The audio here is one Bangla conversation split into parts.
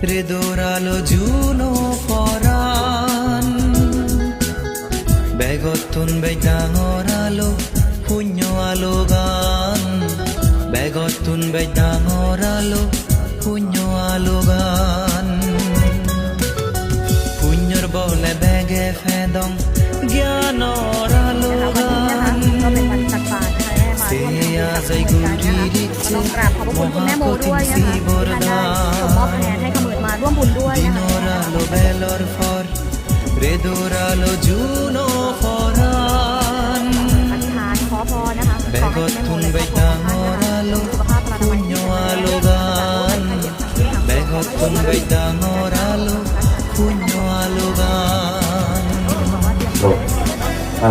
হৃদোরালো জুনো ফরান বেদাঙর আলো শূন্য আলো গান। বেগতুন বেদাঙর আলো পুণ্য ำบุญด้วยนะคะอธิษฐานขอพรนะคะขอให้ทุณแม่หมดเลยสุขภาพพลานามัยดี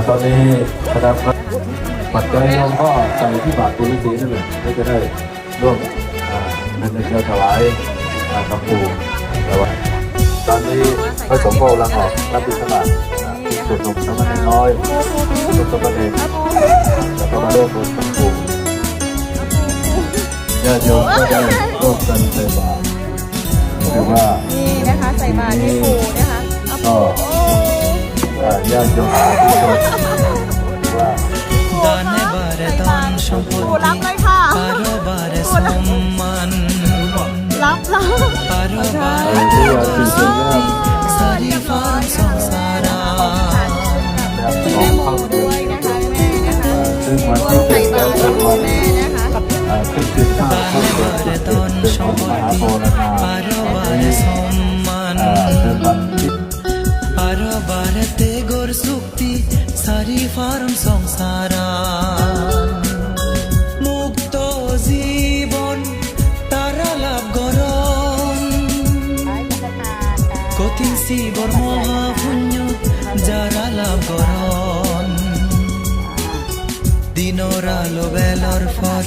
ตอนนี้นะครับปัจจัยเราก็ใส่ที่บาทตุลสีนั่นแหละก็จะได้ร่วมเป็นเงินถวายกับปู่ แต่ว่า ตอนนี้พระสงฆ์ก็กำลังออกรับบิณฑบาตอ่าที่สุดลงสมณรน้อยสุดสามเณรแล้วก็มาร่วมบุญกับปู่ญาติโยมก็ได้ร่วมกันใส่บาตรถือว่านี่นะคะใส่บาตรให้ปู่นะคะก็ญาติโยมสาธุชนว่า Dane bare dan ปู่รับเลย te gor sukti Sarifan sangsara মুক্ত জীবন, তারা লাভ গরম। কঠিন শিবর মহাপুণ্য, যারা লাভ গরম। দিনর আলো, বেলর ফল,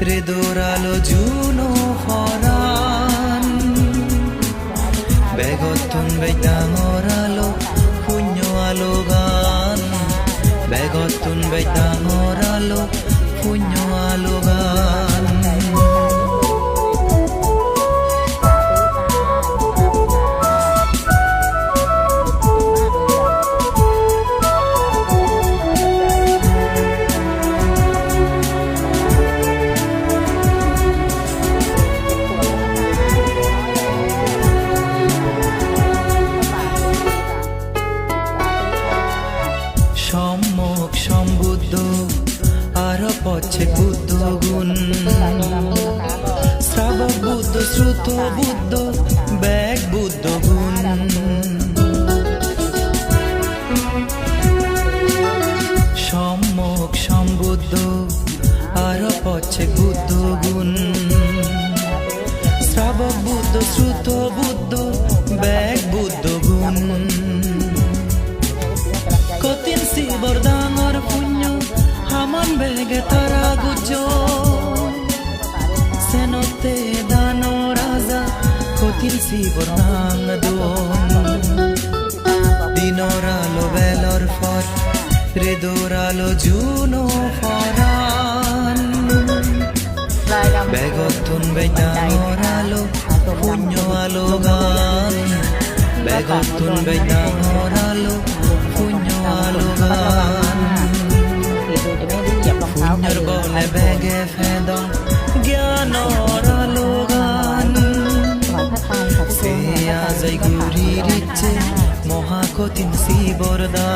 হৃদর আলো, জুনো ফরান। বেগতুন বেদাঙর বেগতুন বেদাঙর আলো শ্রুত বুদ্ধ, ব্যাগ বুদ্ধ গুণ। সম্বুদ্ধ, আর পচ্ছে বুদ্ধ গুণ। শ্রাবক বুদ্ধ, শ্রুত বুদ্ধ, ব্যাগ বুদ্ধ গুণ। si bordangor punyo Haman bege tara gujo Senote dano raza Kotin si bordang don Dinoralo velor for Redoralo juno foran Begotun beidangoralo Punyo alogan Begotun beidangoralo Punyo insi borda